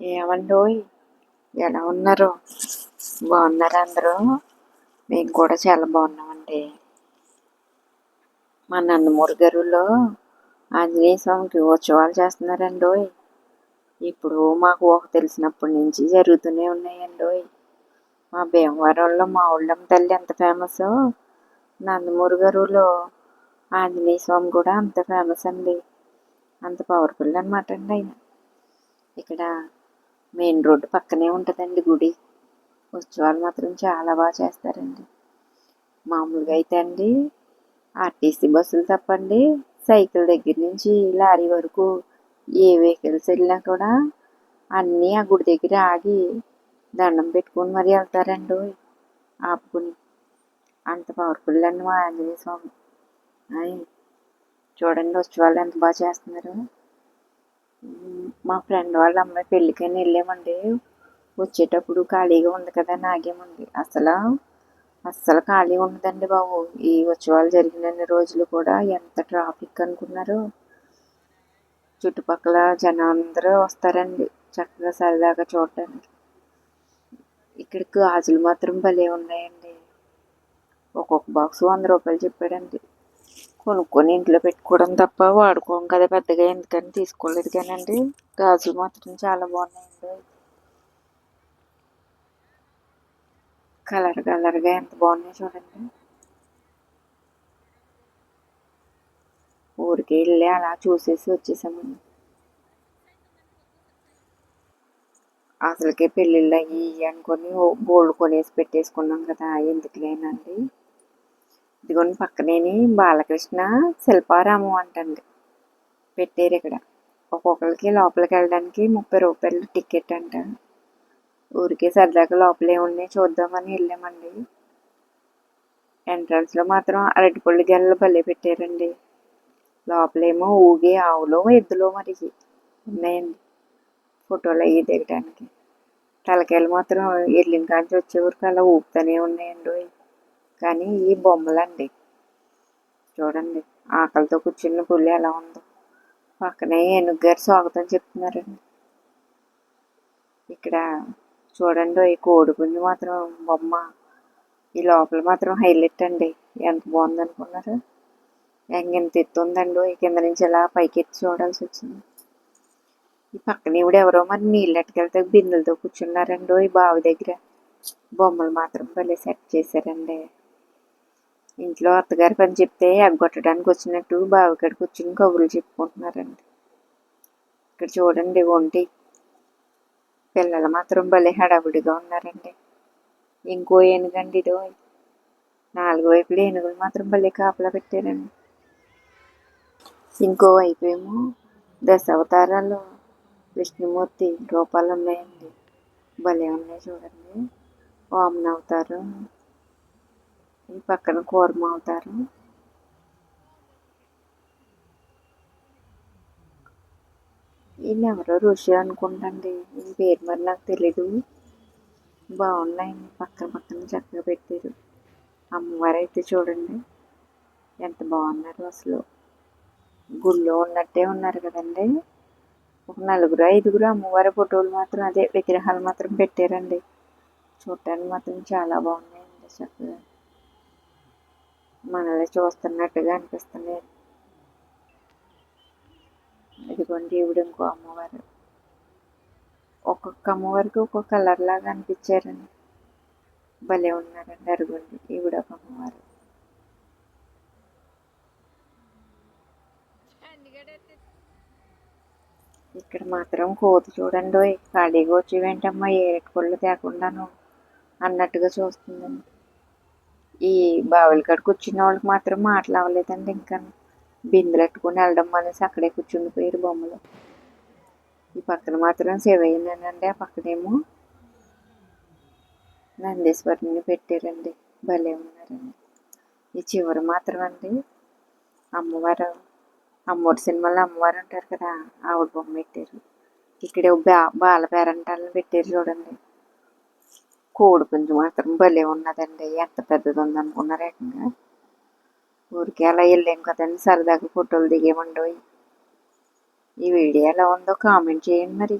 ఏమండోయ్ ఎలా ఉన్నారు? బాగున్నారా అందరూ? మేము కూడా చాలా బాగున్నామండి. మా నందమూరి గారులో ఆంజనేయ స్వామికి ఉత్సవాలు చేస్తున్నారండోయ్ ఇప్పుడు మాకు ఒక తెలిసినప్పటి నుంచి జరుగుతూనే ఉన్నాయండోయ్ మా భీమవరంలో మా ఊళ్ళమ్మ తల్లి ఎంత ఫేమస్ నందమూరి గారులో ఆంజనేయ స్వామి కూడా అంత ఫేమస్ అండి. అంత పవర్ఫుల్ అనమాట అండి ఆయన. ఇక్కడ మెయిన్ రోడ్డు పక్కనే ఉంటుందండి గుడి. ఉత్సవాలు మాత్రం చాలా బాగా చేస్తారండి. మామూలుగా అయితే అండి ఆర్టీసీ బస్సులు తప్పండి సైకిల్ దగ్గర నుంచి లారీ వరకు ఏ వెహికల్స్ వెళ్ళినా కూడా అన్నీ ఆ గుడి దగ్గర ఆగి దండం పెట్టుకొని మరీ వెళ్తారండి. ఆపుకుని. అంత పవర్ఫుల్ అండి మా ఆంజనేయ స్వామి. చూడండి ఉత్సవాలు ఎంత బాగా చేస్తున్నారు. మా ఫ్రెండ్ వాళ్ళ అమ్మాయి పెళ్ళికైనా వెళ్ళామండి. వచ్చేటప్పుడు ఖాళీగా ఉంది కదా నాగేమంది అసలు అస్సలు ఖాళీ ఉండదండి బాబు. ఈ ఉత్సవాలు జరిగిన రోజులు కూడా ఎంత ట్రాఫిక్ అనుకున్నారు. చుట్టుపక్కల జనం అందరూ వస్తారండి చక్కగా సరదాగా చూడటానికి ఇక్కడ గాజులు మాత్రం భలే ఉన్నాయండి. ఒక్కొక్క బాక్స్ వంద రూపాయలు చెప్పాడండి. కొనుక్కొని ఇంట్లో పెట్టుకోవడం తప్ప వాడుకోం కదా పెద్దగా. ఎందుకని తీసుకోలేదు కానండి. గాజులు మాత్రం చాలా బాగున్నాయండి. కలర్ కలర్గా ఎంత బాగున్నాయి చూడండి. ఊరికి వెళ్ళి అలా చూసేసి వచ్చేసామండి. అసలుకే పెళ్ళిళ్ళు అయ్యి అనుకొని గోల్డ్ కొనేసి పెట్టేసుకున్నాం కదా. ఎందుకులేనండి ఇదిగోండి పక్కనేని బాలకృష్ణ శిల్పారామం అంటండి పెట్టారు ఇక్కడ. ఒక్కొక్కరికి లోపలికి వెళ్ళడానికి ముప్పై రూపాయలు టికెట్ అంట. ఊరికే సరదాగా లోపలే ఉన్నాయి చూద్దామని వెళ్ళామండి. ఎంట్రన్స్లో మాత్రం అరటిపళ్ళు గెలలు భలే పెట్టారండి. లోపలేమో ఊగే ఆవులు ఎద్దులో మరి ఉన్నాయండి. ఫోటోలు అవి దిగడానికి తలకాయలు మాత్రం వెళ్ళిన కాంచి వచ్చేవరకు అలా ఊపుతూనే ఉన్నాయండి. కానీ ఈ బొమ్మలండి. చూడండి ఆకలితో కూర్చున్న పులి ఎలా ఉందో. పక్కనే ఏనుగు గారు స్వాగతం చెప్తున్నారండి. ఇక్కడ చూడండి ఈ కోడిపుంజు మాత్రం బొమ్మ ఈ లోపల మాత్రం హైలైట్ అండి. ఎంత బాగుంది అనుకున్నారు? ఎత్తు ఉందండి. ఈ కింద నుంచి ఇలా పైకి ఎత్తి చూడాల్సి వచ్చింది. ఈ పక్కన ఇవిడ ఎవరో మరి నీళ్ళు ఎట్టుకెళ్తే బిందెలతో కూర్చున్నారండి. ఈ బావి దగ్గర బొమ్మలు మాత్రం భలే సెట్ చేశారండి. ఇంట్లో అత్తగారి పని చెప్తే ఎగ్గొట్టడానికి వచ్చినట్టు బావికాడికి కూర్చుని కబుర్లు చెప్పుకుంటున్నారండి. ఇక్కడ చూడండి ఒంటి. పిల్లలు మాత్రం భలే హడావుడిగా ఉన్నారండి. ఇంకో ఏనుగండి ఇదో. నాలుగు వైపులు ఏనుగులు మాత్రం భలే కాపలా పెట్టారండి. ఇంకో వైపు ఏమో దశావతారాలు విష్ణుమూర్తి రూపాలు ఉన్నాయండి భలే ఉన్నాయి చూడండి. వామన అవతారం. ఈ పక్కన కూరమ అవుతారు. ఈయన ఎవరో ఋషి అనుకుంటండి. ఈ పేరు మరి నాకు తెలీదు. బాగున్నాయి పక్కన పక్కన చక్కగా పెట్టారు. అమ్మవారు అయితే చూడండి. ఎంత బాగున్నారు అసలు. గుళ్ళో ఉన్నట్టే ఉన్నారు కదండి. ఒక నలుగురు ఐదుగురు అమ్మవారి ఫోటోలు మాత్రం అదే విగ్రహాలు మాత్రం పెట్టారండి. చూడటానికి మాత్రం చాలా బాగున్నాయండి చక్కగా. మనల్ని చూస్తున్నట్టుగా అనిపిస్తుంది. ఇదిగోండి ఈవిడ ఇంకో అమ్మవారు. ఒక్కొక్క అమ్మవారికి ఒక్కొక్క కలర్ లాగా అనిపించారండి. భలే ఉన్నారండి అరుగుండి ఈవిడ ఒక అమ్మవారు. ఇక్కడ మాత్రం కోతి చూడండి ఖాళీగా వచ్చి ఏ ఏరెట్ పళ్ళు తేకుండాను అన్నట్టుగా చూస్తుందండి. ఈ బావిల కాడ కూర్చున్న వాళ్ళకి మాత్రం మాటలు అవ్వలేదండి ఇంకా. బిందెలు ఎట్టుకుని వెళ్ళడం అనేసి అక్కడే కూర్చుండిపోయారు బొమ్మలు. ఈ పక్కన మాత్రం శివయ్యనండి ఆ పక్కనేమో నందీశ్వరిని పెట్టారండి. భలే ఉన్నారండి. ఈ చివరి మాత్రం అండి అమ్మవారు అమ్మవారి సినిమాలో అమ్మవారు అంటారు కదా ఆవిడ బొమ్మ పెట్టారు. ఇక్కడ బా బాల పేరంటాలను పెట్టారు చూడండి. కోడి పుంజు మాత్రం భలే ఉన్నదండి. ఎంత పెద్దది ఉందనుకున్నారు ఏకంగా ఊరికి అలా వెళ్ళాం కదండి సరదాగా ఫోటోలు దిగేమండి ఈ వీడియో ఎలా ఉందో కామెంట్ చేయండి మరి.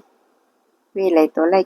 వీలైతే లైక్